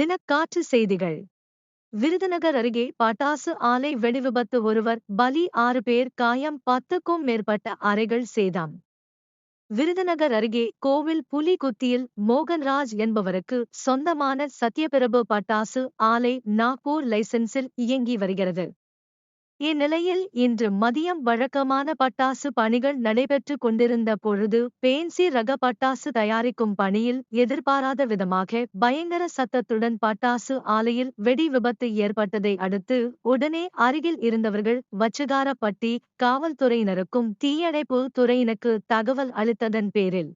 தினக்காற்று செய்திகள். விருதுநகர் அருகே பட்டாசு ஆலை வெடிவிபத்து ஒருவர் பலி ஆறு பேர் காயம் பத்துக்கும் மேற்பட்ட அறைகள் சேதம். விருதுநகர் அருகே கோவில் புலிகுத்தியில் மோகன்ராஜ் என்பவருக்கு சொந்தமான சத்யபிரபு பட்டாசு ஆலை நாக்பூர் லைசன்ஸில் இயங்கி வருகிறது. இந்நிலையில் இன்று மதியம் வழக்கமான பட்டாசு பணிகள் நடைபெற்று கொண்டிருந்த பொழுது பேன்சி ரக பட்டாசு தயாரிக்கும் பணியில் எதிர்பாராத விதமாக பயங்கர சத்தத்துடன் பட்டாசு ஆலையில் வெடி விபத்து ஏற்பட்டதை அடுத்து உடனே அருகில் இருந்தவர்கள் வச்சுகாரப்பட்டி காவல்துறையினருக்கும் தீயணைப்பு துறையினருக்கு தகவல் அளித்ததன் பேரில்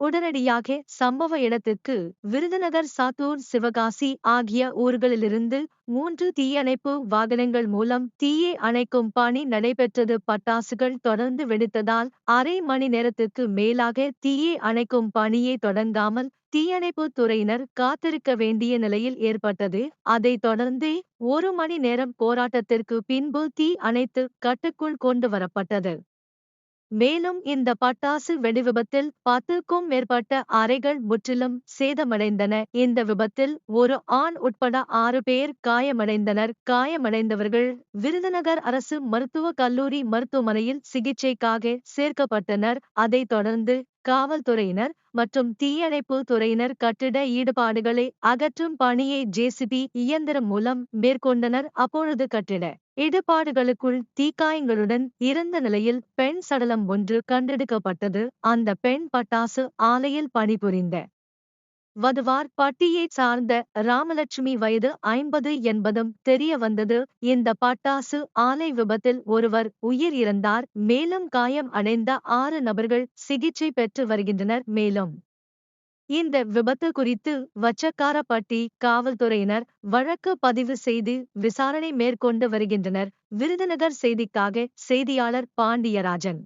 உடனடியாக சம்பவ இடத்திற்கு விருதுநகர் சாத்தூர் சிவகாசி ஆகிய ஊர்களிலிருந்து மூன்று தீயணைப்பு வாகனங்கள் மூலம் தீயை அணைக்கும் பணி நடைபெற்றது. பட்டாசுகள் தொடர்ந்து வெடித்ததால் அரை மணி நேரத்திற்கு மேலாக தீயை அணைக்கும் பணியை தொடங்காமல் தீயணைப்பு துறையினர் காத்திருக்க வேண்டிய நிலையில் ஏற்பட்டது. அதைத் தொடர்ந்தே ஒரு மணி நேரம் போராட்டத்திற்கு பின்பு தீ அணைத்து கட்டுக்குள் கொண்டு வரப்பட்டது. மேலும் இந்த பட்டாசு வெடிவிபத்தில் பத்துக்கும் மேற்பட்ட அறைகள் முற்றிலும் சேதமடைந்தன. இந்த விபத்தில் ஒரு ஆண் உட்பட ஆறு பேர் காயமடைந்தனர். காயமடைந்தவர்கள் விருதுநகர் அரசு மருத்துவக் கல்லூரி மருத்துவமனையில் சிகிச்சைக்காக சேர்க்கப்பட்டனர். அதைத் தொடர்ந்து காவல்துறையினர் மற்றும் தீயணைப்பு துறையினர் கட்டிட ஈடுபாடுகளை அகற்றும் பணியை ஜேசிபி இயந்திரம் மூலம் மேற்கொண்டனர். அப்பொழுது கட்டிட இடுபாடுகளுக்குள் தீக்காயங்களுடன் இறந்த நிலையில் பெண் சடலம் ஒன்று கண்டெடுக்கப்பட்டது. அந்த பெண் பட்டாசு ஆலையில் பணிபுரிந்த வதுவார் பட்டியைச் சார்ந்த ராமலட்சுமி வயது ஐம்பது என்பதும் தெரிய வந்தது. இந்த பட்டாசு ஆலை விபத்தில் ஒருவர் உயிர் இறந்தார். மேலும் காயம் அடைந்த ஆறு நபர்கள் சிகிச்சை பெற்று வருகின்றனர். மேலும் இந்த விபத்து குறித்து வச்சக்காரப்பட்டி காவல்துறையினர் வழக்கு பதிவு செய்து விசாரணை மேற்கொண்டு வருகின்றனர். விருதுநகர் செய்திக்காக செய்தியாளர் பாண்டியராஜன்.